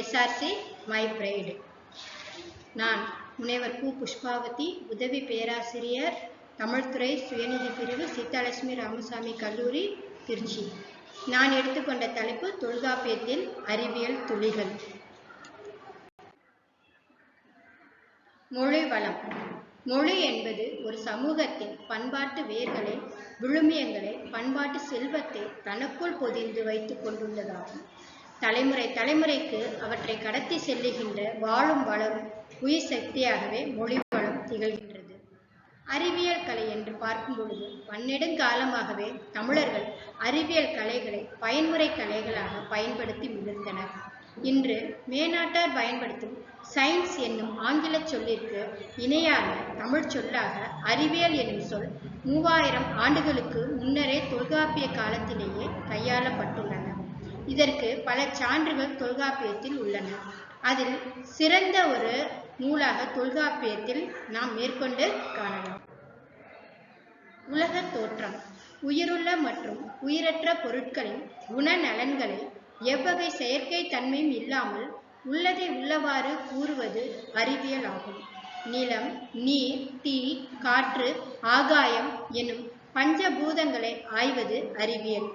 SRC my bride நான் முனைவர் கு. புஷ்பாவதி உதவி பேராசிரியர் தமிழ்துறை சுயநிதி பிரிவு சீதாலட்சுமி ராமசாமி கல்லூரி திருச்சி. நான் எடுத்துக்கொண்ட தலைப்பு தொல்காப்பியத்தின் அறிவியல் துளிகள். மொழி வளம். மொழி என்பது ஒரு சமூகத்தின் பண்பாட்டு வேர்களை விழுமியங்களை பண்பாட்டு செல்வத்தை தனக்குள் பொதிந்து வைத்துக் கொண்டுள்ளதாகும். தலைமுறை தலைமுறைக்கு அவற்றை கடத்தி செல்லுகின்ற வாழும் வளரும் உயிர் சக்தியாகவே மொழி வளம் திகழ்கின்றது. அறிவியல் கலை என்று பார்க்கும் பொழுது பன்னெடுங்காலமாகவே தமிழர்கள் அறிவியல் கலைகளை பயன்முறை கலைகளாக பயன்படுத்தி முடிந்தனர் இன்று மேனாட்டார் பயன்படுத்தும் சயின்ஸ் என்னும் ஆங்கில சொல்லிற்கு இணையான தமிழ் சொல்லாக அறிவியல் என்னும் சொல் மூவாயிரம் ஆண்டுகளுக்கு முன்னரே தொல்காப்பிய காலத்திலேயே கையாளப்பட்டுள்ளது இதற்கு பல சான்றுகள் தொல்காப்பியத்தில் உள்ளன. அதில் சிறந்த ஒரு நூலாக தொல்காப்பியத்தில் நாம் மேற்கொண்டு காணலாம். உலகத் தோற்றம். உயிருள்ள மற்றும் உயிரற்ற பொருட்களின் குணநலன்களை எவ்வகை செயற்கை தன்மையும் இல்லாமல் உள்ளதை உள்ளவாறு கூறுவது அறிவியல் ஆகும் நிலம் நீர் தீ காற்று ஆகாயம் எனும் பஞ்சபூதங்களை ஆய்வது அறிவியல்.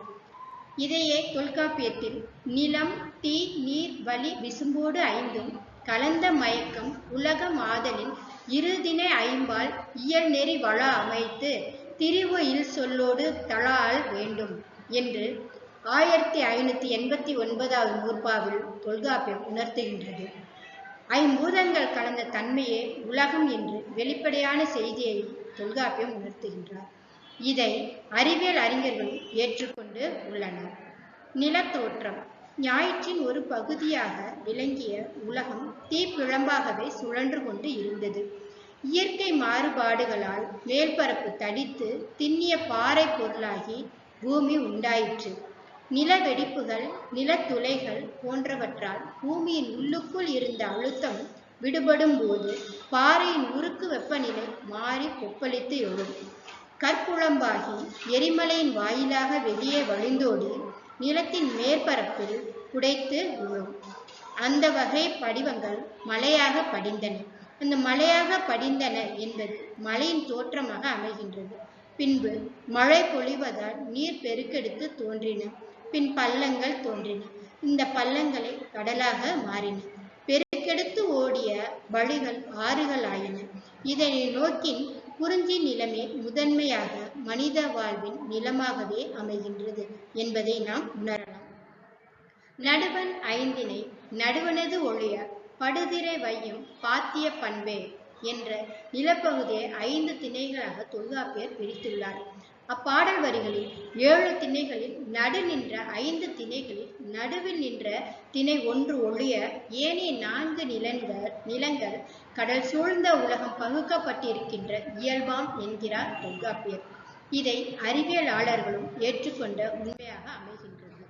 இதையே தொல்காப்பியத்தில் நிலம் தீ நீர் வலி விசும்போடு ஐந்தும் கலந்த மயக்கம் உலகம் ஆதலின் இருதினை ஐம்பால் இயல் நெறி வள அமைத்து திரிவு இல் சொல்லோடு தளால் வேண்டும் என்று ஆயிரத்தி ஐநூத்தி எண்பத்தி ஒன்பதாவது நூற்பாவில் தொல்காப்பியம் உணர்த்துகின்றது. ஐம்பூதங்கள் கலந்த தன்மையே உலகம் என்று வெளிப்படையான செய்தியை தொல்காப்பியம் உணர்த்துகின்றார். இதை அறிவியல் அறிஞர்கள் ஏற்றுக்கொண்டு உள்ளனர். நிலத்தோற்றம் ஞாயிற்றின் ஒரு பகுதியாக விளங்கிய உலகம் தீப்பிழம்பாகவே சுழன்று கொண்டு இருந்தது. இயற்கை மாறுபாடுகளால் மேல்பரப்பு தடித்து திண்ணிய பாறை பொருளாகி பூமி உண்டாயிற்று. நிலவெடிப்புகள் நிலத்துளைகள் போன்றவற்றால் பூமியின் உள்ளுக்குள் இருந்த அழுத்தம் விடுபடும் போது பாறையின் உருக்கு வெப்பநிலை மாறி கொப்பளித்து எழும். கற்குழம்பாகி எரிமலையின் வாயிலாக வெளியே வழிந்தோடி நிலத்தின் மேற்பரப்பில் உடைத்து விழும். அந்த வகை படிவங்கள் மலையாக படிந்தன. அந்த மலையாக படிந்தன என்பது மலையின் தோற்றமாக அமைகின்றது. பின்பு மழை பொழிவதால் நீர் பெருக்கெடுத்து தோன்றின. பின் பள்ளங்கள் தோன்றின. இந்த பள்ளங்களை கடலாக மாறின. பெருக்கெடுத்து ஓடிய வழிகள் ஆறுகள் ஆயின இதனை நோக்கின் குறிஞ்சி நிலமே முதன்மையாக மனித வாழ்வின் நிலமாகவே அமைகின்றது என்பதை நாம் உணரலாம். நடுவன் ஐந்தினை நடுவனது ஒழிய படுதிரை வையும் பாத்திய பண்பே என்ற நிலப்பகுதியை ஐந்து திணைகளாக தொல்காப்பியர் பிரித்துள்ளார். அப்பாடல் வரிகளில் ஏழு திணைகளில் நடு நின்ற ஐந்து திணைகளில் நடுவில் நின்ற திணை ஒன்று ஒழிய ஏனைய நான்கு நிலங்கள் நிலங்கள் கடல் சூழ்ந்த உலகம் பகுக்கப்பட்டிருக்கின்ற இயல்பாம் என்கிறார் தொல்காப்பியர். இதை அறிவியலாளர்களும் ஏற்றுக்கொண்ட உண்மையாக அமைகின்றது.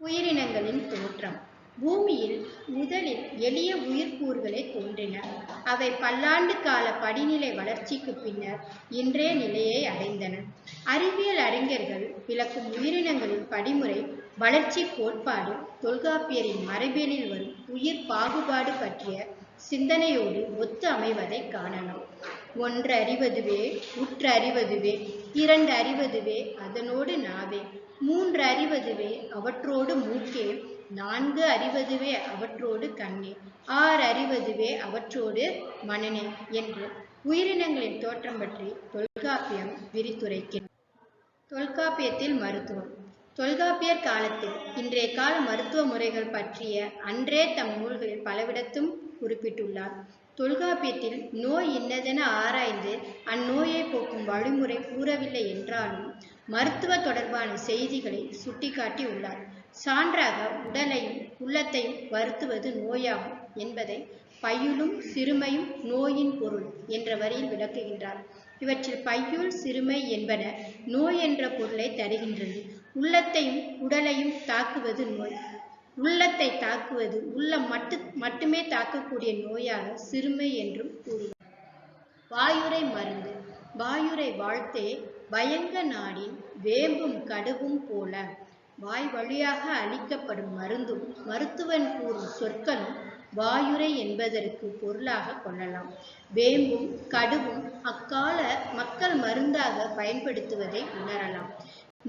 உயிரினங்களின் தோற்றம். பூமியில் முதலில் எளிய உயிர்க்கூறுகளே தோன்றின அவை பல்லாண்டு கால படிநிலை வளர்ச்சிக்கு பின்னர் இன்றைய நிலையை அடைந்தன. அறிவியல் அறிஞர்கள் விளக்கும் உயிரினங்களின் படிமுறை வளர்ச்சி கோட்பாடு தொல்காப்பியரின் மரபியலில் வரும் உயிர் பாகுபாடு பற்றிய சிந்தனையோடு ஒத்து அமைவதை காணலாம். ஒன்று அறிவதுவே உற்று அறிவதுவே இரண்டு அறிவதுவே அதனோடு நாவே மூன்று அறிவதுவே அவற்றோடு மூக்கே நான்கு அறிவதுவே அவற்றோடு கண்ணே ஆறு அறிவதுவே அவற்றோடு மனநே என்று உயிரினங்களின் தோற்றம் பற்றி தொல்காப்பியம் விரித்துரைக்கிறது தொல்காப்பியத்தில் மருத்துவம். தொல்காப்பியர் காலத்தில் இன்றைய கால மருத்துவ முறைகள் பற்றிய அன்றே தம் நூல்களில் பலவிடத்தும் குறிப்பிட்டுள்ளார். தொல்காப்பியத்தில் நோய் இன்னதென ஆராய்ந்து அந்நோயை போக்கும் வழிமுறை கூறவில்லை என்றாலும் மருத்துவ தொடர்பான செய்திகளை சுட்டிக்காட்டி உள்ளார் சான்றாக உடலையும் உள்ளத்தையும் வருத்துவது நோயாகும் என்பதை பையுளும் சிறுமையும் நோயின் பொருள் என்ற வரியில் விளக்குகின்றார். இவற்றில் பையுள் சிறுமை என்பன நோய் என்ற பொருளை தருகின்றது. உள்ளத்தையும் உடலையும் தாக்குவது நோய். உள்ளத்தை தாக்குவது உள்ளம் மட்டு மட்டுமே தாக்கக்கூடிய நோயாக சிறுமை என்றும் கூறுவார். வாயுரை மருந்து. வாயுரை வாழ்த்தே பயங்க நாடின் வேம்பும் கடுவும் போல வாய் வழியாக அளிக்கப்படும் மருந்தும் மருத்துவன் கூறும் சொற்களும் வாயுரை என்பதற்கு பொருளாக கொள்ளலாம். வேம்பும் கடுவும் அக்கால மக்கள் மருந்தாக பயன்படுத்துவதை உணரலாம்.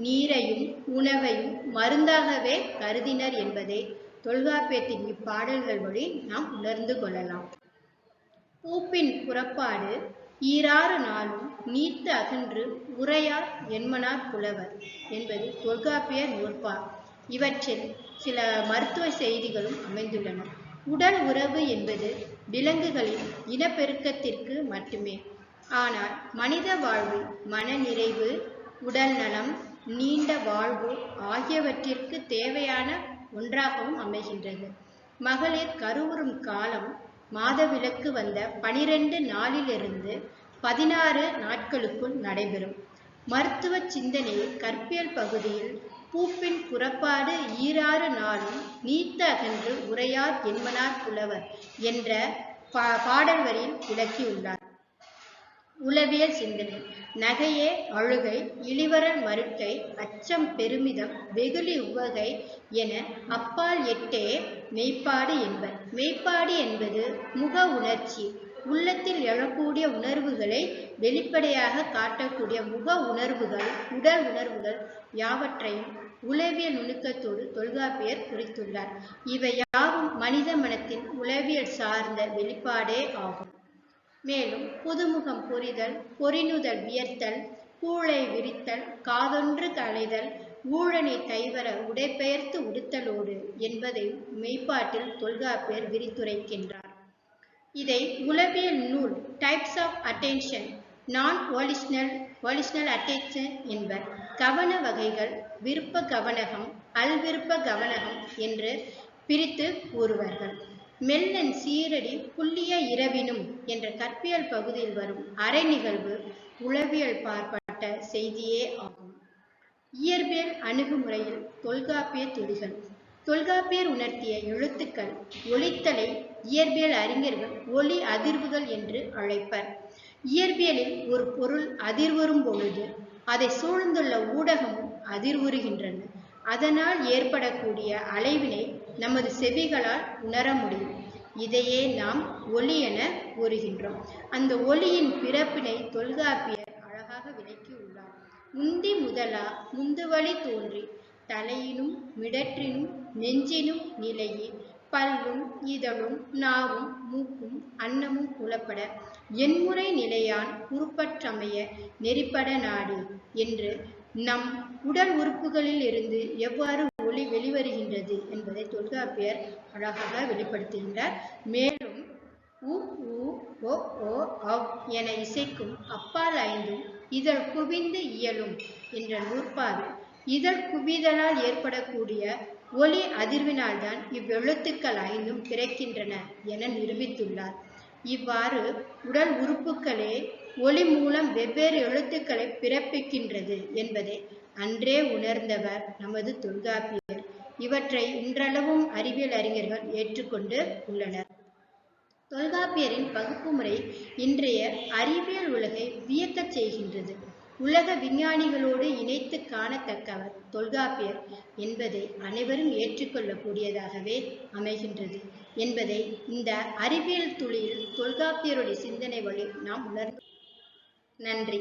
நீரையும் உணவையும் மருந்தாகவே கருதினர் என்பதை தொல்காப்பியத்தின் இப்பாடல்கள் வழி நாம் உணர்ந்து கொள்ளலாம். பூப்பின் புறப்பாடு ஈராறு நாளும் நீத்து அகன்று உரையார் என்மனார் புலவர் என்பது தொல்காப்பியர் நூற்பார் இவற்றில் சில மருத்துவ செய்திகளும் அமைந்துள்ளன. உடல் உறவு என்பது விலங்குகளின் இனப்பெருக்கத்திற்கு மட்டுமே. ஆனால் மனித வாழ்வு மனநிறைவு உடல் நலம் நீண்ட வாழ்வு ஆகியவற்றிற்கு தேவையான ஒன்றாகவும் அமைகின்றது. மகளிர் கருவுறும் காலம் மாதவிலக்கு வந்த பனிரெண்டு நாளிலிருந்து பதினாறு நாட்களுக்குள் நடைபெறும். மருத்துவ சிந்தனையில் கற்பியல் பகுதியில் பூப்பின் புறப்பாடு ஈராறு நாளும் நீத்த அகன்று உரையார் என்மனார் புலவர் என்ற பா பாடல் வரியில் விளக்கியுள்ளார். உளவியல் சிந்தனை. நகையே அழுகை இளிவரல் மறுக்கை அச்சம் பெருமிதம் வெகுளி உவகை என அப்பால் எட்டே மெய்ப்பாடு என்பர். மெய்ப்பாடு என்பது முக உணர்ச்சி. உள்ளத்தில் எழக்கூடிய உணர்வுகளை வெளிப்படையாக காட்டக்கூடிய முக உணர்வுகள் உடல் உணர்வுகள் யாவற்றையும் உளவியல் நுணுக்கத்தோடு தொல்காப்பியர் குறித்துள்ளார். இவை யாவும் மனித மனத்தின் உளவியல் சார்ந்த வெளிப்பாடே ஆகும். மேலும் புதுமுகம் புரிதல் பொறினுதல் வியர்த்தல் கூழை விரித்தல் காதொன்று களைதல் ஊழனை தைவர உடைபெயர்த்து உடுத்தலோடு என்பதை மெய்ப்பாட்டில் தொல்காப்பியர் விரித்துரைக்கின்றார். இதை உளவியல் நூல் டைப்ஸ் ஆஃப் அட்டென்ஷன் நான் ஒலிஷ்னல் ஒலிஷ்னல் அட்டென்ஷன் என்பர் கவன வகைகள் விருப்ப கவனகம் அல்விருப்ப கவனகம் என்று பிரித்து கூறுவார்கள். மெல்லன் சீரடி புள்ளிய இரவினும் என்ற கற்பியல் பகுதியில் வரும் அரை நிகழ்வு உளவியல் பார்ப்பட்ட செய்தியே ஆகும். இயற்பியல் அணுகுமுறையில் தொல்காப்பிய துளிகள் தொல்காப்பியர் உணர்த்திய எழுத்துக்கள் ஒளித்தலை இயற்பியல் அறிஞர்கள் ஒளி அதிர்வுகள் என்று அழைப்பர். இயற்பியலில் ஒரு பொருள் அதிர்வுறும் பொழுது அதை சூழ்ந்துள்ள ஊடகமும் அதிர்வுறுகின்றன. அதனால் ஏற்படக்கூடிய அலைவினை நமது செவிகளால் உணர முடியும். இதையே நாம் ஒளி என கூறுகின்றோம். அந்த ஒளியின் பிறப்பினை தொல்காப்பியர் அழகாக விளக்கியுள்ளார் முந்தி முதலா முந்துவழி தோன்றி தலையினும் மிடற்றினும் நெஞ்சினும் நிலையே பல்லும் இதழும் நாவும் மூக்கும் அன்னமும் புலப்பட என்முறை நிலையான் உருப்பற்றமைய நெறிப்பட நாடி என்று நம் உடல் உறுப்புகளில் இருந்து எவ்வாறு ஒளி வெளிவருகின்றது என்பதை தொல்காப்பியர் அழகாக வெளிப்படுத்துகின்றார். மேலும் உ உ ஓ அவ் என இசைக்கும் அப்பால் ஐந்தும் இதழ் குவிந்து இயலும் என்ற நூற்பாவில் இதழ் குவிதலால் ஏற்படக்கூடிய ஒளி அதிர்வினால்தான் இவ்வெழுத்துக்கள் ஐந்தும் கிடைக்கின்றன என நிரூபித்துள்ளார். இவ்வாறு உடல் உறுப்புகளே ஒளி மூலம் வெவ்வேறு எழுத்துக்களை பிறப்பிக்கின்றது என்பதை அன்றே உணர்ந்தவர் நமது தொல்காப்பியர். இவற்றை இன்றளவும் அறிவியல் அறிஞர்கள் ஏற்றுக்கொண்டு உள்ளனர். தொல்காப்பியரின் பகுப்பு முறை இன்றைய அறிவியல் உலகை வியக்கச் செய்கின்றது. உலக விஞ்ஞானிகளோடு இணைத்து காணத்தக்கவர் தொல்காப்பியர் என்பதை அனைவரும் ஏற்றுக்கொள்ளக்கூடியதாகவே அமைகின்றது. என்பதை இந்த அறிவியல் துளியில் தொல்காப்பியருடைய சிந்தனை வழி நாம் உணர்ந்து நன்றி.